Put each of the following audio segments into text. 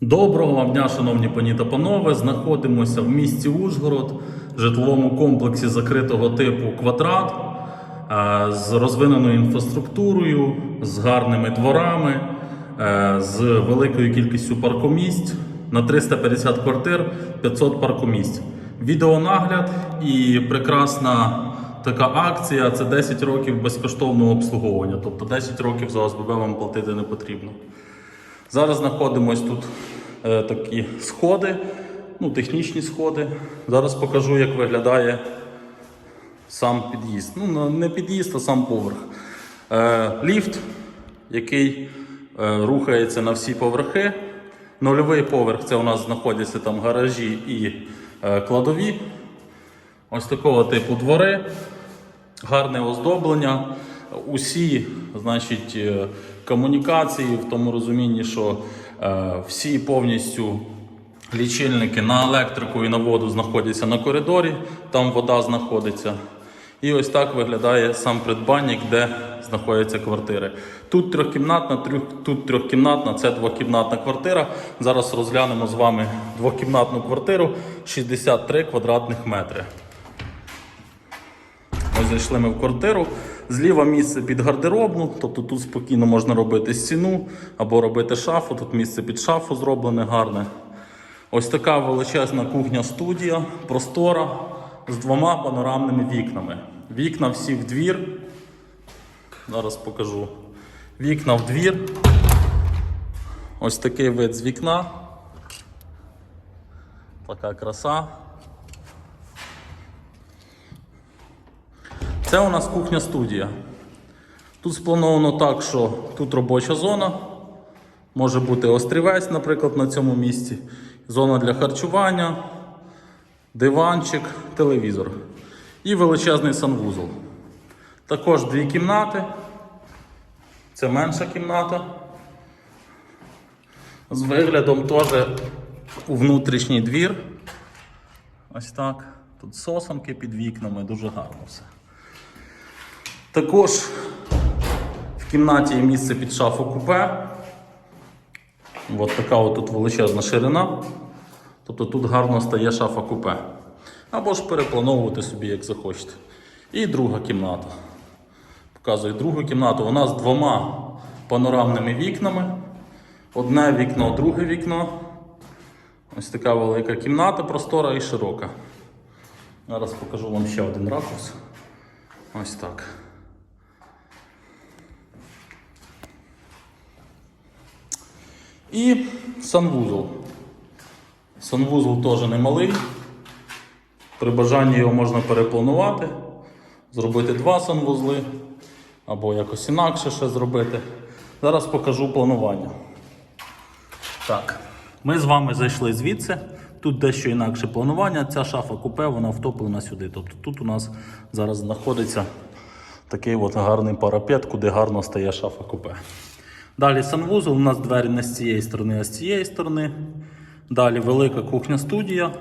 Доброго вам дня, шановні пані та панове. Знаходимося в місті Ужгород, житловому комплексі закритого типу квадрат е, з розвиненою інфраструктурою, з гарними дворами, е, з великою кількістю паркомісць на 350 квартир, 500 паркомісць. Відеонагляд і прекрасна така акція це 10 років безкоштовного обслуговування. Тобто 10 років за ОСББ вам платити не потрібно. Зараз знаходимось тут е, такі сходи, ну, технічні сходи. Зараз покажу, як виглядає сам під'їзд. Ну, не під'їзд, а сам поверх. Е, ліфт, який е, рухається на всі поверхи. Нульовий поверх це у нас знаходяться там гаражі і е, кладові. Ось такого типу двори, гарне оздоблення. Усі, значить, е, комунікації в тому розумінні, що е, всі повністю лічильники на електрику і на воду знаходяться на коридорі, там вода знаходиться. І ось так виглядає сам придбанник, де знаходяться квартири. Тут трьохкімнатна, трьох, тут трьохкімнатна, це двокімнатна квартира. Зараз розглянемо з вами двокімнатну квартиру 63 квадратних метри. Ось зайшли ми в квартиру. Зліва місце під гардеробну, тобто тут спокійно можна робити стіну або робити шафу. Тут місце під шафу зроблене гарне. Ось така величезна кухня-студія, простора з двома панорамними вікнами. Вікна всі в двір. Зараз покажу. Вікна в двір. Ось такий вид з вікна. Така краса. Це у нас кухня-студія. Тут сплановано так, що тут робоча зона. Може бути острівець, наприклад, на цьому місці. Зона для харчування, диванчик, телевізор. І величезний санвузол. Також дві кімнати. Це менша кімната. З виглядом теж у внутрішній двір. Ось так. Тут сосанки під вікнами, дуже гарно все. Також в кімнаті є місце під шафу купе. От така от тут величезна ширина. Тобто тут гарно стає шафа купе. Або ж переплановувати собі, як захочете. І друга кімната. Показую другу кімнату. Вона з двома панорамними вікнами. Одне вікно, друге вікно. Ось така велика кімната, простора і широка. Зараз покажу вам ще один ракурс. Ось так. І санвузол. Санвузол теж немалий. При бажанні його можна перепланувати, зробити два санвузли, або якось інакше ще зробити. Зараз покажу планування. Так, ми з вами зайшли звідси. Тут дещо інакше планування. Ця шафа купе, вона втоплена сюди. Тобто тут у нас зараз знаходиться такий от гарний парапет, куди гарно стає шафа купе. Далі санвузол, у нас двері не з цієї сторони, а з цієї сторони. Далі велика кухня-студія.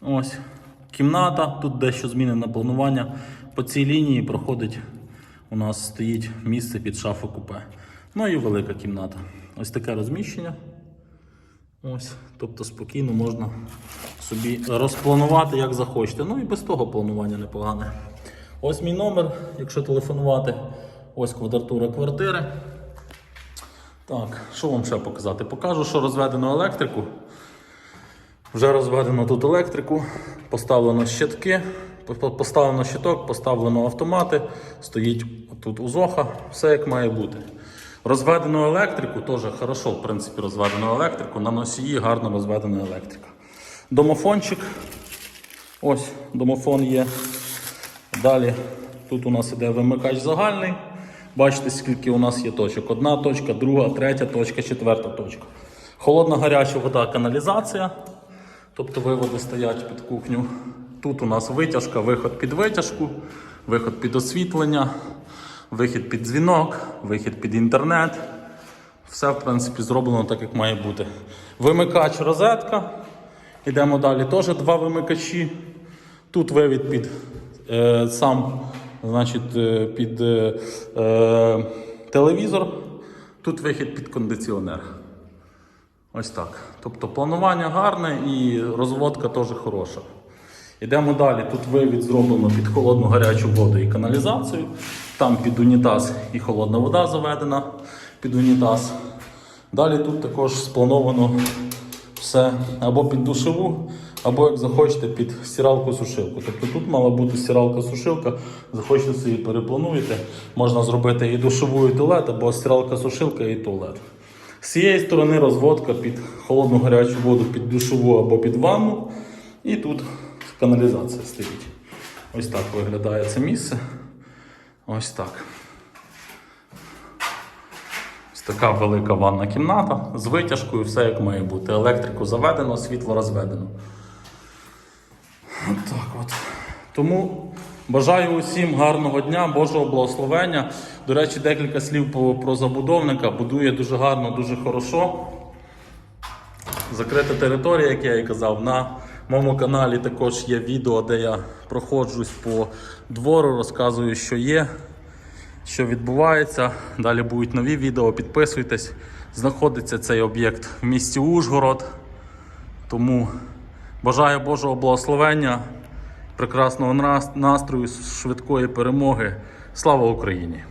Ось. Кімната, тут дещо змінене планування. По цій лінії проходить, у нас стоїть місце під шафу купе. Ну і велика кімната. Ось таке розміщення. Ось, тобто спокійно можна собі розпланувати, як захочете. Ну і без того планування непогане. Ось мій номер, якщо телефонувати, ось квадратура квартири. Так, що вам ще показати? Покажу, що розведено електрику. Вже розведено тут електрику, поставлено щитки, поставлено щиток, поставлено автомати, стоїть тут узоха, все як має бути. Розведено електрику, теж хорошо, в принципі, розведено електрику. На носії гарно розведена електрика. Домофончик. Ось домофон є. Далі тут у нас іде вимикач загальний. Бачите, скільки у нас є точок. Одна точка, друга, третя точка, четверта точка. Холодна гаряча вода, каналізація. Тобто виводи стоять під кухню. Тут у нас витяжка, виход під витяжку, виход під освітлення, вихід під дзвінок, вихід під інтернет. Все, в принципі, зроблено так, як має бути. Вимикач розетка. Йдемо далі. Теж два вимикачі. Тут вивід під е, сам, значить, е, під е, е, телевізор. Тут вихід під кондиціонер. Ось так. Тобто планування гарне і розводка теж хороша. Йдемо далі. Тут вивід зроблено під холодну гарячу воду і каналізацію. Там під унітаз і холодна вода заведена під унітаз. Далі тут також сплановано все або під душову, або як захочете під стиралку-сушилку. Тобто тут мала бути стиралка-сушилка, захочете собі переплануєте. Можна зробити і душову, і туалет, або стиралка-сушилка і туалет. З цієї сторони розводка під холодну гарячу воду, під душову або під ванну. І тут каналізація стоїть. Ось так виглядає це місце. Ось так. Ось така велика ванна кімната з витяжкою, все як має бути. Електрику заведено, світло розведено. От так от. Тому бажаю усім гарного дня, Божого благословення. До речі, декілька слів про забудовника. Будує дуже гарно, дуже хорошо. Закрита територія, як я і казав. На моєму каналі також є відео, де я проходжусь по двору, розказую, що є, що відбувається. Далі будуть нові відео, підписуйтесь. Знаходиться цей об'єкт в місті Ужгород. Тому бажаю Божого благословення, прекрасного настрою, швидкої перемоги. Слава Україні!